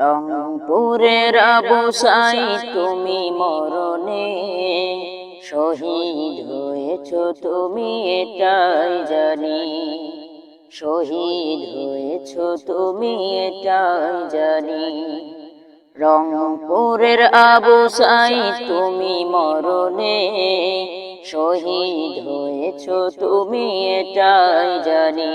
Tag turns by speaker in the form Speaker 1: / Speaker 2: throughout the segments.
Speaker 1: রংপুরের আবসাই তুমি মরণে শহীদ হয়েছ, তুমি এটাই জানি। শহীদ হয়েছ, তুমি এটাই জানি। রংপুরের আবসাই তুমি মরণে শহীদ হয়েছ, তুমি এটাই জানি।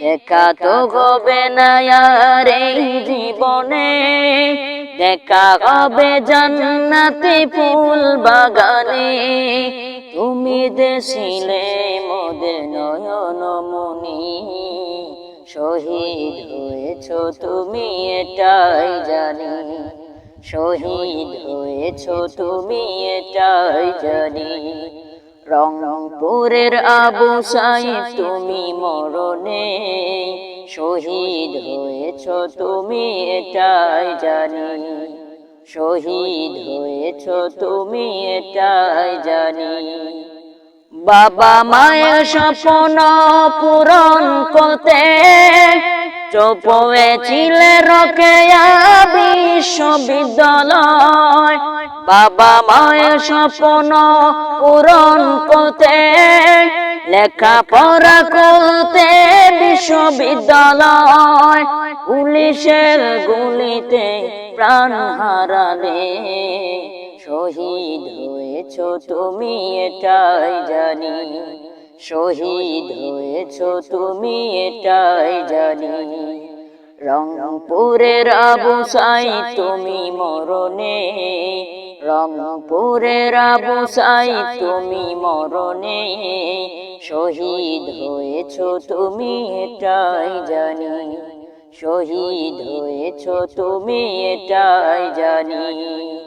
Speaker 1: দেখা তো হবে না এই জীবনে। দেখা হবে জান্নাতি ফুল বাগানে। তুমি দেশিলে মোদের নয়ন মনি। শহীদ হয়েছ তুমি এটাই জানি। শহীদ হয়েছ তুমি এটাই জানি। রংপুরের আবু সাইদ, তুমি মরণে শহীদ হয়েছ, তুমি এটাই জানি। শহীদ হয়েছ, তুমি এটাই জানি। বাবা মায়ের স্বপ্ন পূরণ করতে চোপ হয়েছিলে রকেয়া বিশ্ববিদ্যালয়। বাবা মায়ের স্বপ্ন পূরণ করতে, লেখাপড়া করতে বিশ্ববিদ্যালয়। পুলিশের গুলিতে প্রাণ হারালে। শহীদ হয়েছ তুমি, এটাই জানি। শহীদ হয়েছ তুমি এটাই জানি। রংপুরের আবু সাই তুমি মরণে। রংপুরের আবু সাই তুমি মরণে। শহীদ হয়েছ তুমি এটাই জানি। শহীদ হয়েছ তুমি এটাই জানি।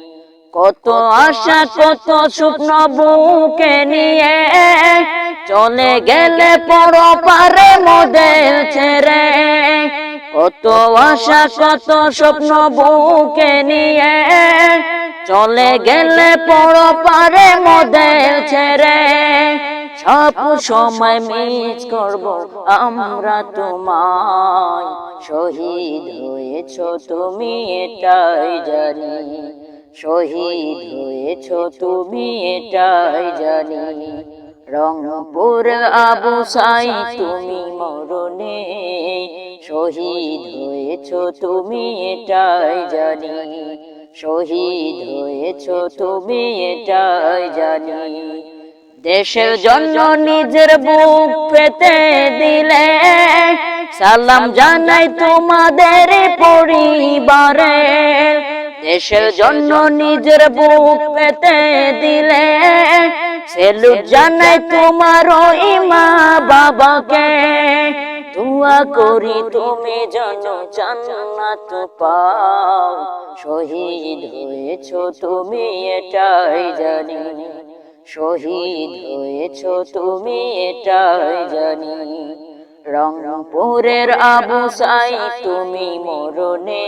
Speaker 1: কত আশা, কত স্বপ্ন বুকে নিয়ে চলে গেলে পর পারে মদের ছেড়ে। কত আশা কত স্বপ্ন বুকে নিয়ে। চলে গেলে পর পারে মদের ছেড়ে। সব সময় মিস করব আমরা তোমায়। শহীদ হয়েছ তুমি এটাই জানি। শহীদ হয়েছ তুমি এটাই জানি। রংপুর আবু সাই তুমি মরণে শহীদ হয়েছ, তুমি এটাই জানি। শহীদ হয়েছ, তুমি এটাই জানি। দেশের জন্য নিজের বুক পেতে দিলে, সালাম জানাই তোমাদের পরিবারে। দেশের জন্য নিজের বুক পেতে দিলে সেলুট জানাই তোমার ওই মা বাবাকে। দোয়া করি তুমি যেন জান্নাত পাও। শহীদ হয়েছ তুমি, এটাই জানি। শহীদ হয়েছ তুমি, এটাই জানি। রংপুরের আবু সাই তুমি মরণে।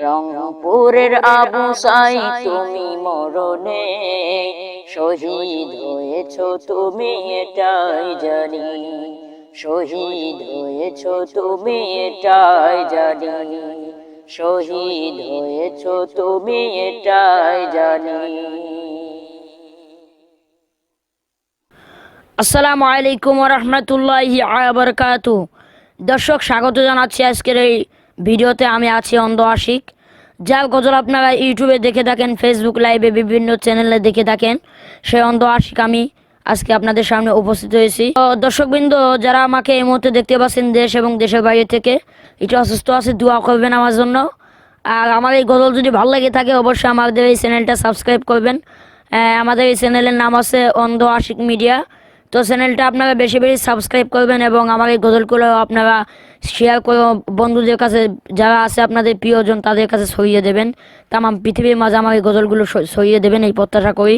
Speaker 1: রংপুরের আবু সাই তুমি মরণে। শহীদ হয়েছ তুমি এটাই জানি। শহীদ হয়েছ তুমি এটাই জানি। শহীদ হয়েছ তুমি এটাই জানি।
Speaker 2: আসসালামু আলাইকুম রহমতুল্লাহি আবরকাত দর্শক, স্বাগত জানাচ্ছি আজকের এই ভিডিওতে। আমি আছি অন্ধ আশিক। যার গজল আপনারা ইউটিউবে দেখে থাকেন ফেসবুক লাইভে বিভিন্ন চ্যানেলে দেখে থাকেন সেই অন্ধ আশিক আমি আজকে আপনাদের সামনে উপস্থিত হয়েছি। দর্শকবৃন্দ, যারা আমাকে এই মুহূর্তে দেখতে পাচ্ছেন দেশ এবং দেশের বাইরে থেকে, একটু অসুস্থ আছে, দোয়া করবেন আমার জন্য। আর আমার এই গজল যদি ভালো লাগে থাকে, অবশ্যই আমাদের এই চ্যানেলটা সাবস্ক্রাইব করবেন। আমাদের এই চ্যানেলের নাম আছে অন্ধ আশিক মিডিয়া তো চ্যানেলটা আপনারা বেশি বেশি সাবস্ক্রাইব করবেন এবং আমার এই গজলগুলো আপনারা শেয়ার করে বন্ধুদের কাছে, যারা আছে আপনাদের প্রিয়জন, তাদের কাছে ছড়িয়ে দেবেন। তাম পৃথিবীর মাঝে আমার এই গজলগুলো সরিয়ে দেবেন, এই প্রত্যাশা করি।